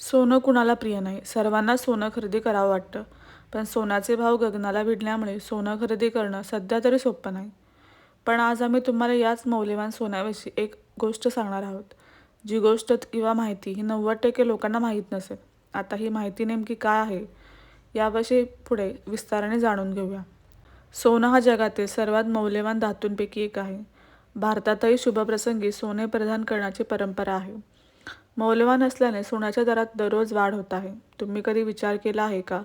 सोनं कुणाला प्रिय नाही? सर्वांना सोनं खरेदी करावं वाटतं. पण सोन्याचे भाव गगनाला भिडल्यामुळे सोनं खरेदी करणं सध्या तरी सोपं नाही. पण आज आम्ही तुम्हाला याच मौल्यवान सोन्याविषयी एक गोष्ट सांगणार आहोत. जी गोष्ट किंवा माहिती ही नव्वद टक्के लोकांना माहीत नसेल. आता ही माहिती नेमकी काय आहे? याविषयी पुढे विस्ताराने जाणून घेऊया. सोनं हा जगातील सर्वात मौल्यवान धातूंपैकी एक आहे. भारतातही शुभप्रसंगी सोने प्रदान करण्याची परंपरा आहे. मौल्यवान असल्याने सोन्याच्या दरात दररोज वाढ होत आहे. तुम्ही कधी विचार केला आहे का?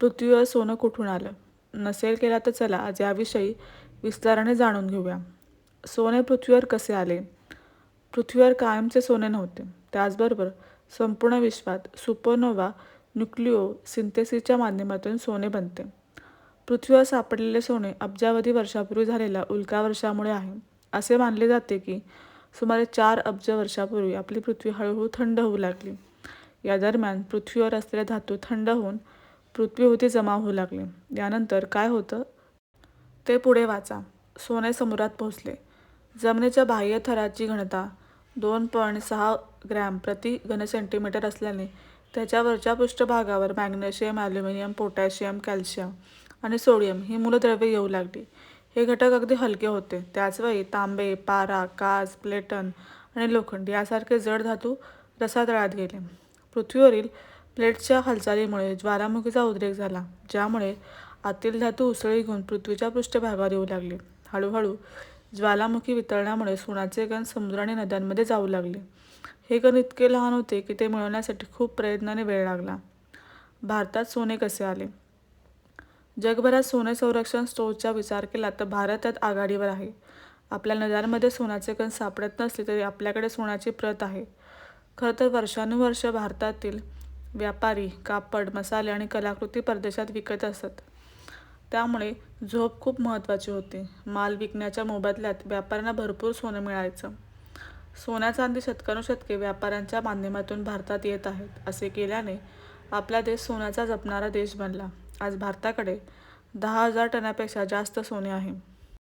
पृथ्वीवर सोनं कुठून आलं? नसेल केला तर चला आज याविषयी विस्ताराने जाणून घेऊया. सोने पृथ्वीवर कसे आले? पृथ्वीवर कायमचे सोने नव्हते. त्याचबरोबर संपूर्ण विश्वात सुपरनोवा न्यूक्लिओ सिंथेसिसच्या माध्यमातून सोने बनते. पृथ्वीवर सापडलेले सोने अब्जावधी वर्षापूर्वी झालेल्या उल्का वर्षामुळे आहे. असे मानले जाते की सुमारे चार अब्ज वर्षापूर्वी आपली पृथ्वी हळूहळू थंड होऊ लागली. या दरम्यान पृथ्वीवर असलेले धातू थंड होऊन पृथ्वीभोवती जमा होऊ लागले. यानंतर काय होतं? ते पुढे वाचा. सोने समुद्रात पोहोचले. जमिनीच्या बाह्य थराची घनता दोन पॉईंट सहा ग्रॅम प्रति घनसेंटीमीटर असल्याने त्याच्यावरच्या पृष्ठभागावर मॅग्नेशियम ॲल्युमिनियम पोटॅशियम कॅल्शियम आणि सोडियम ही मूलद्रव्ये येऊ लागली. हे घटक अगदी हलके होते. त्याचवेळी तांबे पारा काच प्लेटन आणि लोखंड यासारखे जड धातू रसातळात गेले. पृथ्वीवरील प्लेट्सच्या हालचालीमुळे ज्वालामुखीचा उद्रेक झाला ज्यामुळे आतील धातू उसळी घेऊन पृथ्वीच्या पृष्ठभागावर येऊ लागले. हळूहळू ज्वालामुखी वितळण्यामुळे सुनाचे कण समुद्र आणि नद्यांमध्ये जाऊ लागले. हे कण इतके लहान होते की ते मिळवण्यासाठी खूप प्रयत्नाने वेळ लागला. भारतात सोने कसे आले? जगभरात सोने संरक्षण स्टोअरचा विचार केला तर भारतात आघाडीवर आहे. आपल्या नद्यांमध्ये सोन्याचे कण सापडत नसले तरी आपल्याकडे सोन्याची प्रत आहे. खरं तर वर्षानुवर्ष भारतातील व्यापारी कापड मसाले आणि कलाकृती परदेशात विकत असत. त्यामुळे झोप खूप महत्त्वाची होती. माल विकण्याच्या मोबदल्यात व्यापाऱ्यांना भरपूर सोनं मिळायचं. सोन्या चांदी शतकानुशतके व्यापाऱ्यांच्या माध्यमातून भारतात येत आहेत असे केल्याने आपला देश सोन्याचा जपणारा देश बनला. आज भारताकडे दहा हजार टनापेक्षा जास्त सोने आहे.